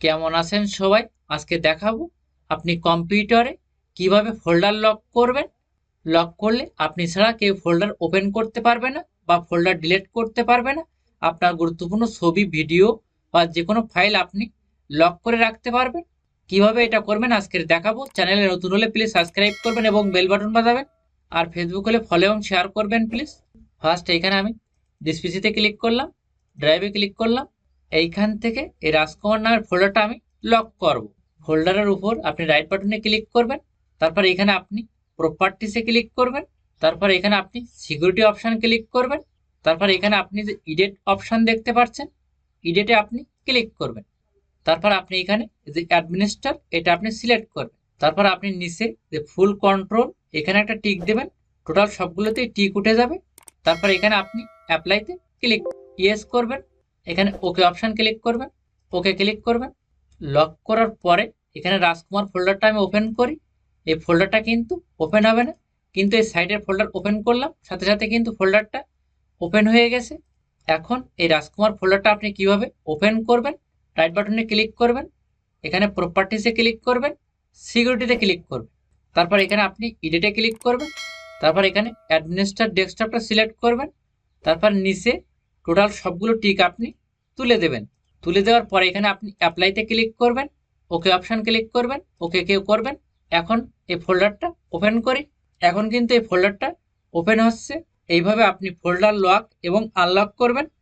কেমন আছেন সবাই? আজকে দেখাবো আপনি কম্পিউটারে কীভাবে ফোল্ডার লক করবেন। লক করলে আপনি ছাড়া কেউ ফোল্ডার ওপেন করতে পারবে না বা ফোল্ডার ডিলিট করতে পারবে না। আপনার গুরুত্বপূর্ণ ছবি, ভিডিও বা যে কোনো ফাইল আপনি লক করে রাখতে পারবেন। কীভাবে এটা করবেন আজকের দেখাবো। চ্যানেলে নতুন হলে প্লিজ সাবস্ক্রাইব করবেন এবং বেল বাটন বাজাবেন। আর ফেসবুক হলে ফলো এবং শেয়ার করবেন প্লিজ। ফার্স্ট এখানে আমি ডিসপিসিতে ক্লিক করলাম। ড্রাইভে ক্লিক করলাম। এইখান থেকে এই রাজকুমার নামের ফোল্ডারটা আমি লক করব। ফোল্ডারের উপর আপনি রাইট বাটনে ক্লিক করবেন, তারপর এখানে আপনি প্রপার্টিসে ক্লিক করবেন, তারপর এখানে আপনি সিকিউরিটি অপশান ক্লিক করবেন, তারপর এখানে আপনি যে ইডেট অপশান দেখতে পাচ্ছেন ইডেটে আপনি ক্লিক করবেন। তারপর আপনি এখানে যে অ্যাডমিনিস্টার এটা আপনি সিলেক্ট করবেন। তারপর আপনি নিচে যে ফুল কন্ট্রোল এখানে একটা টিক দেবেন টোটাল সবগুলোতেই টিক উঠে যাবে। তারপর এখানে আপনি অ্যাপ্লাইতে ক্লিক ইয়েস করবেন। এখানে ওকে অপশান ক্লিক করবেন। ওকে ক্লিক করবেন। লক করার পরে এখানে রাজকুমার ফোল্ডারটা আমি ওপেন করি। এই ফোল্ডারটা কিন্তু ওপেন হবে না। কিন্তু এই সাইডের ফোল্ডার ওপেন করলাম। সাথে সাথে কিন্তু ফোল্ডারটা ওপেন হয়ে গেছে। এখন এই রাজকুমার ফোল্ডারটা আপনি কীভাবে ওপেন করবেন? রাইট বাটনে ক্লিক করবেন। এখানে প্রপার্টিসে ক্লিক করবেন। সিকিউরিটিতে ক্লিক করবেন। তারপর এখানে আপনি ইডিটে ক্লিক করবেন। তারপর এখানে অ্যাডমিনিস্টার ডেস্কটপটা সিলেক্ট করবেন। তারপর নিচে টোটাল সবগুলো টিক আপনি তুলে দেবেন। তুলে দেওয়ার পরে এখানে আপনি অ্যাপ্লাইতে ক্লিক করবেন ওকে অপশান ক্লিক করবেন ওকে কেউ করবেন। এখন এই ফোল্ডারটা ওপেন করি। এখন কিন্তু এই ফোল্ডারটা ওপেন হচ্ছে। এইভাবে আপনি ফোল্ডার লক এবং আনলক করবেন।